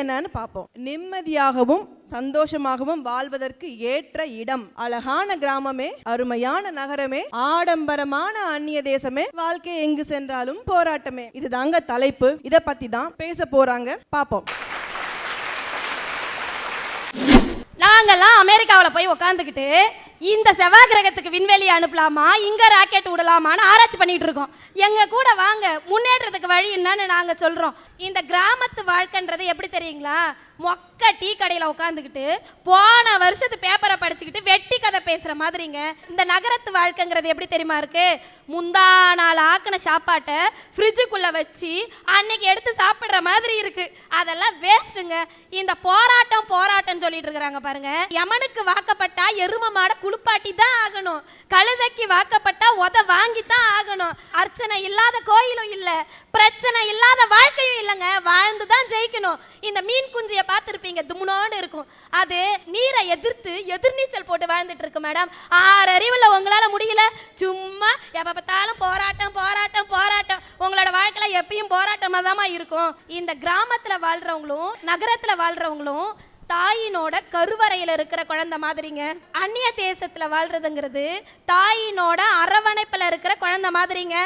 என்னன்னு பார்ப்போம். நிம்மதியாகவும் சந்தோஷமாகவும் வாழ்வதற்கு ஏற்ற இடம். அழகான கிராமமே அருமையான நகரமே ஆடம்பரமான அந்நிய தேசமே வாழ்க்கை எங்கு சென்றாலும் போராட்டமே. இதுதாங்க தலைப்பு. இத பத்தி தான் பேச போறாங்க. பார்ப்போம். நாங்கெல்லாம் அமெரிக்காவில் போய் உக்காந்துக்கிட்டு இந்த செவ்வாய் கிரகத்துக்கு விண்வெளி அனுப்பலாமா? இங்கே ராக்கெட் விடலாமான்னு ஆராய்ச்சி பண்ணிட்டு இருக்கோம். எங்க கூட வாங்க முன்னேற்றத்துக்கு வழி என்னன்னு நாங்கள் சொல்றோம். இந்த கிராமத்து வாழ்க்கைன்றது எப்படி தெரியுங்களா? மொக்க டீ கடையில் உட்காந்துக்கிட்டு போன வருஷத்து பேப்பரை படிச்சுக்கிட்டு வெட்டி கதை பேசுற மாதிரிங்க. இந்த நகரத்து வாழ்க்கைங்கிறது எப்படி தெரியுமா இருக்கு? முந்தா நாள் ஆக்கின சாப்பாட்டை ஃப்ரிட்ஜுக்குள்ளே வச்சு அன்னைக்கு எடுத்து சாப்பிடுற மாதிரி இருக்கு. அதெல்லாம் வேஸ்ட்டுங்க இந்த போராட்டம் போராட்டம் சொல்லிட்டு இருக்கிறாங்க பாருங்க. யமனுக்கு வாக்கப்பட்டா எரும மாட குளிப்பாட்டி தான் ஆகணும். கழுதைக்கு வாக்கப்பட்டா உத வாங்கி தான் ஆகணும். அர்ச்சனை இல்லாத கோயிலும் இல்லை. பிரச்சனை இல்லாத வாழ்க்கையும் இல்லைங்க. வாழ்ந்து தான் ஜெயிக்கணும். இந்த மீன் குஞ்சியை பார்த்துருப்பீங்க? தும்னோடு இருக்கும். அது நீரை எதிர்த்து எதிர்நீச்சல் போட்டு வாழ்ந்துட்டு இருக்கு மேடம் ஆறு அறிவுல உங்களால முடியல. சும்மா எப்போ பார்த்தாலும் போராட்டம் போராட்டம் போராட்டம். உங்களோட வாழ்க்கையில எப்பயும் போராட்டமாக தான் இருக்கும். இந்த கிராமத்தில் வாழ்றவங்களும் நகரத்தில் வாழ்றவங்களும் தாயினோட கருவறையில் இருக்கிற குழந்தை மாதிரிங்க. அந்நிய தேசத்தில் வாழ்றதுங்கிறது தாயினோட அரவணைப்பில் இருக்கிற குழந்தை மாதிரிங்க.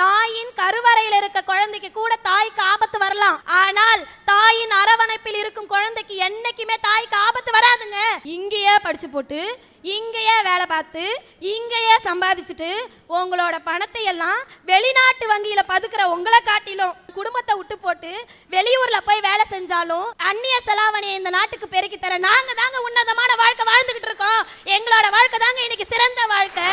தாயின் கருவறையில் இருக்க குழந்தைக்கு கூட தாய்க்கு ஆபத்து வரலாம். ஆனால் தாயின் அரவணைப்பில் இருக்கும் குழந்தைக்கு என்னைக்குமே தாய்க்கு ஆபத்து வராதுங்க. இங்கே படிச்சு போட்டு இங்கேயே வேலை பார்த்து இங்கேயே சம்பாதிச்சுட்டு உங்களோட பணத்தை எல்லாம் வெளிநாட்டு வங்கியில பதுக்குற உங்களை காட்டிலும் குடும்பத்தை விட்டு போட்டு வெளியூர்ல போய் வேலை செஞ்சாலும் அந்நிய செலாவணியை இந்த நாட்டுக்கு பெருக்கி தர நாங்க தாங்க உன்னதமான வாழ்க்கை வாழ்ந்துகிட்டு இருக்கோம். எங்களோட வாழ்க்கை தாங்க இன்னைக்கு சிறந்த வாழ்க்கை.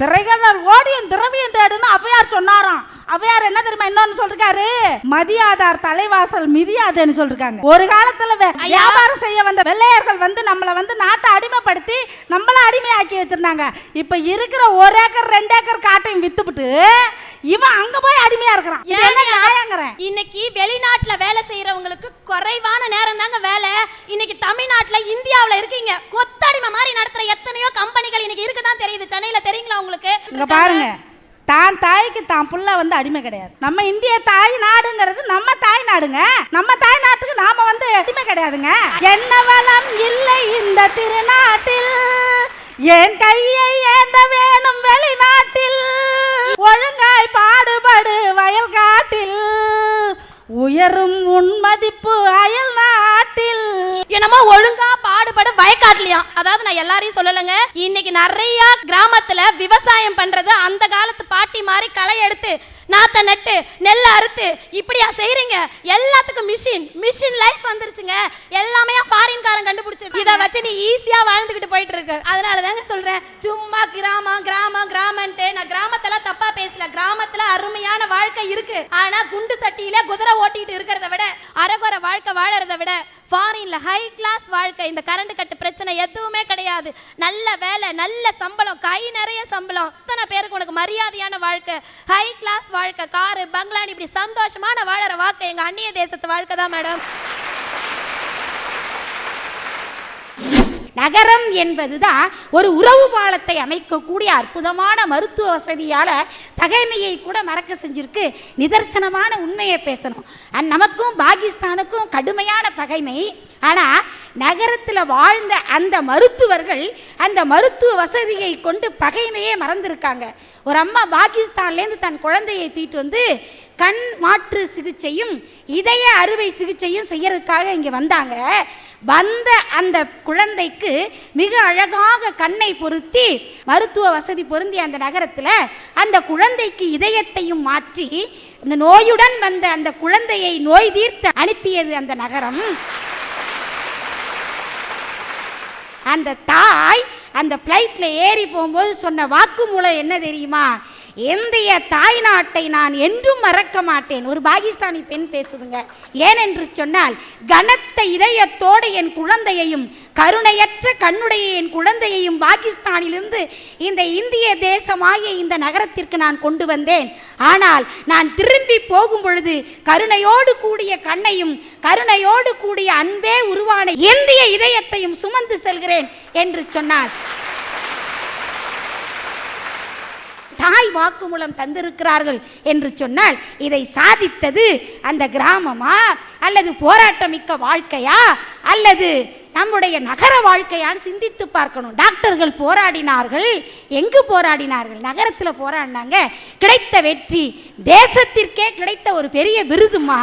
திரைகள் ஓடியும் திரவியம் தேடுன்னு அவையார் சொன்னாராம். அவையார் என்ன தெரியுமா இன்னொன்னு சொல்லிருக்காரு? மதியாதார் தலைவாசல் மிதியாதேன்னு சொல்லிருக்காங்க. ஒரு காலத்துல வியாபாரம் செய்ய வந்த வெள்ளையர்கள் வந்து நம்மளை வந்து நாட்டை அடிமைப்படுத்தி நம்மள அடிமையாக்கி வச்சிருந்தாங்க. இப்ப இருக்கிற ஒரு ஏக்கர் ரெண்டு ஏக்கர் காட்டையும் வித்துப்புட்டு இவன் அங்க போய் அடிமையா இருக்கிறான். என்ன நியாயங்கிறேன் இன்னைக்கு வெளிநாட்டுல வேலை செய்யறவங்களுக்கு குறைவான நேரம் தாங்க வேலை. இன்னைக்கு தமிழ்நாட்டுல இந்தியாவுல இருக்கீங்க. கொத்தடிமை மாதிரி நடத்துற எத்தனையோ கம்பெனிகள் இன்னைக்கு இருக்குதான் தெரியுது. சென்னையில தெரியுங்களா உங்களுக்கு? இங்க பாருங்க. தான் தாய்க்கு தான் புள்ள வந்து அடிமை கிடையாது. நம்ம இந்திய தாய் நாடுங்கிறது நம்ம தாய் நாடுங்க. நம்ம தாய் நாட்டுக்கு நாம வந்து அடிமை கிடையாதுங்க. என்ன வளம் இல்லை இந்த திருநாட்டில். என் கையை ஏந்த வேணும் வெளிநாட்டில். ஒழுங்காய் பாடுபடு வயல் காட்டில். உயரும் உன் மதிப்பு அயல் நாட்டில். என்னமோ ஒழுங்கா வயக்காட்டுலயும் அதாவது நான் எல்லாரையும் சொல்லலைங்க. இன்னைக்கு நிறைய கிராமத்துல விவசாயம் பண்றது அந்த காலத்து பாட்டி மாதிரி களை எடுத்து நாத்த நட்டு நெல் அறுத்து இப்படியா செய்றீங்க? எல்லாத்துக்கும் மிஷின் மிஷின் லைஃப் வந்துருச்சுங்க. எல்லாமே ஃபாரின் காரன் கண்டுபிடிச்சது. இதை வச்சு நீ ஈஸியா வாழ்ந்துகிட்டு போயிட்டு இருக்கு அதனால தாங்க சொல்றேன். சும்மா கிராமம் கிராமம் கிராமன்ட்டு நான் கிராமத்துல தப்பா பேசல. கிராமத்துல அருமையான வாழ்க்கை இருக்கு. ஆனா குண்டு சட்டியில குதிரை ஓட்டிட்டு இருக்கிறத விட அரகுற வாழ்க்கை வாழறத விட ஃபாரின்ல ஹை கிளாஸ் வாழ்க்கை இந்த கரண்ட் கட்டு பிரச்சனை எதுவுமே கிடையாது. நல்ல வேலை நல்ல சம்பளம் கை நிறைய சம்பளம். அத்தனை பேருக்கு உனக்கு மரியாதையான வாழ்க்கை. ஹை கிளாஸ் வாழ்க்கை காரு பங்களான்னு இப்படி சந்தோஷமான வாழற வாழ்க்கை எங்க அந்நிய தேசத்து வாழ்க்கை தான் மேடம் நகரம் என்பதுதான் ஒரு உறவு பாலத்தை அமைக்கக்கூடிய அற்புதமான மருத்துவ வசதியால் பகைமையை கூட மறக்க செஞ்சிருக்கு. நிதர்சனமான உண்மையை பேசணும். அந் நமக்கும் பாகிஸ்தானுக்கும் கடுமையான பகைமை. ஆனால் நகரத்தில் வாழ்ந்த அந்த மருத்துவர்கள் அந்த மருத்துவ வசதியை கொண்டு பகைமையே மறந்துருக்காங்க. ஒரு அம்மா பாகிஸ்தான்லேருந்து தன் குழந்தையை தூக்கிட்டு வந்து கண் மாற்று சிகிச்சையும் இதய அறுவை சிகிச்சையும் செய்யறதுக்காக இங்கே வந்தாங்க. வந்த அந்த குழந்தைக்கு மிக அழகாக கண்ணை பொருத்தி மருத்துவ வசதி பொருந்திய அந்த நகரத்தில் அந்த குழந்தைக்கு இதயத்தையும் மாற்றி இந்த நோயுடன் வந்த அந்த குழந்தையை நோய் தீர்த்து அனுப்பியது அந்த நகரம். அந்த தாய் அந்த ஃப்ளைட்டில் ஏறி போகும்போது சொன்ன வாக்குமூலம் என்ன தெரியுமா? இந்திய தாய் நாட்டை நான் என்றும் மறக்க மாட்டேன். ஒரு பாகிஸ்தானி பெண் பேசுதுங்க. ஏனென்று சொன்னால் கனத்த இதயத்தோடு என் குழந்தையையும் கருணையற்ற கண்ணுடைய என் குழந்தையையும் பாகிஸ்தானிலிருந்து இந்த இந்திய தேசமாகிய இந்த நகரத்திற்கு நான் கொண்டு வந்தேன். ஆனால் நான் திரும்பி போகும் பொழுது கருணையோடு கூடிய கண்ணையும் கருணையோடு கூடிய அன்பே உருவான இந்திய இதயத்தையும் சுமந்து செல்கிறேன் என்று சொன்னார். தாய் வாக்குமூலம் தந்திருக்கிறார்கள் என்று சொன்னால் இதை சாதித்தது அந்த கிராமமா? அல்லது போராட்டமிக்க வாழ்க்கையா? அல்லது நம்முடைய நகர வாழ்க்கையான்னு சிந்தித்து பார்க்கணும். டாக்டர்கள் போராடினார்கள். எங்கு போராடினார்கள்? நகரத்தில் போராடினாங்க. கிடைத்த வெற்றி தேசத்திற்கே கிடைத்த ஒரு பெரிய விருதுமா?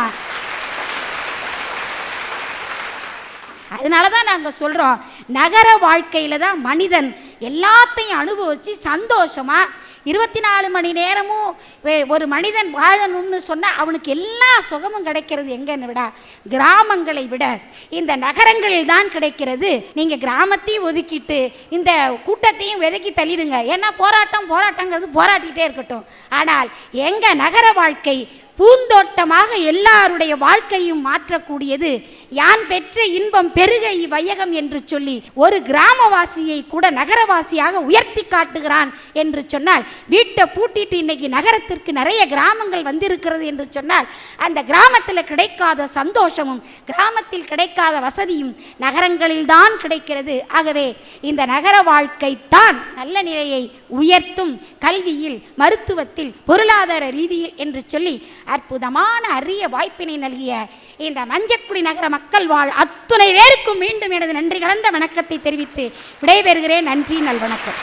அதனால தான் நாங்கள் சொல்கிறோம் நகர வாழ்க்கையில் தான் மனிதன் எல்லாத்தையும் அனுபவித்து சந்தோஷமாக இருபத்தி நாலு மணி நேரமும் வே- ஒரு மனிதன் வாழணும்னு சொன்னால் அவனுக்கு எல்லா சுகமும் கிடைக்கிறது எங்கன்னு விட? கிராமங்களை விட. இந்த நகரங்களில் தான் கிடைக்கிறது. நீங்கள் கிராமத்தையும் ஒதுக்கிட்டு இந்த கூட்டத்தையும் விலக்கி தள்ளிடுங்க. ஏன்னா போராட்டம் போராட்டங்கிறது போராட்டிகிட்டே இருக்கட்டும். ஆனால் எங்கள் நகர வாழ்க்கை பூந்தோட்டமாக எல்லாருடைய வாழ்க்கையும் மாற்றக்கூடியது யான் பெற்ற இன்பம் பெருக இவ்வையகம் என்று சொல்லி ஒரு கிராமவாசியை கூட நகரவாசியாக உயர்த்தி காட்டுகிறான் என்று சொன்னால் வீட்டை பூட்டிட்டு இன்னைக்கு நகரத்திற்கு நிறைய கிராமங்கள் வந்திருக்கிறது என்று சொன்னால் அந்த கிராமத்தில் கிடைக்காத சந்தோஷமும் கிராமத்தில் கிடைக்காத வசதியும் நகரங்களில் தான் கிடைக்கிறது. ஆகவே இந்த நகர வாழ்க்கை தான் நல்ல நிலையை உயர்த்தும் கல்வியில் மருத்துவத்தில் பொருளாதார ரீதியில் என்று சொல்லி அற்புதமான அரிய வாய்ப்பினை நல்கிய இந்த மஞ்சக்குடி நகர மக்கள் வாழ் அத்துணை பேருக்கும் மீண்டும் எனது நன்றி கலந்த வணக்கத்தை தெரிவித்து விடைபெறுகிறேன். நன்றி நல்வணக்கம்.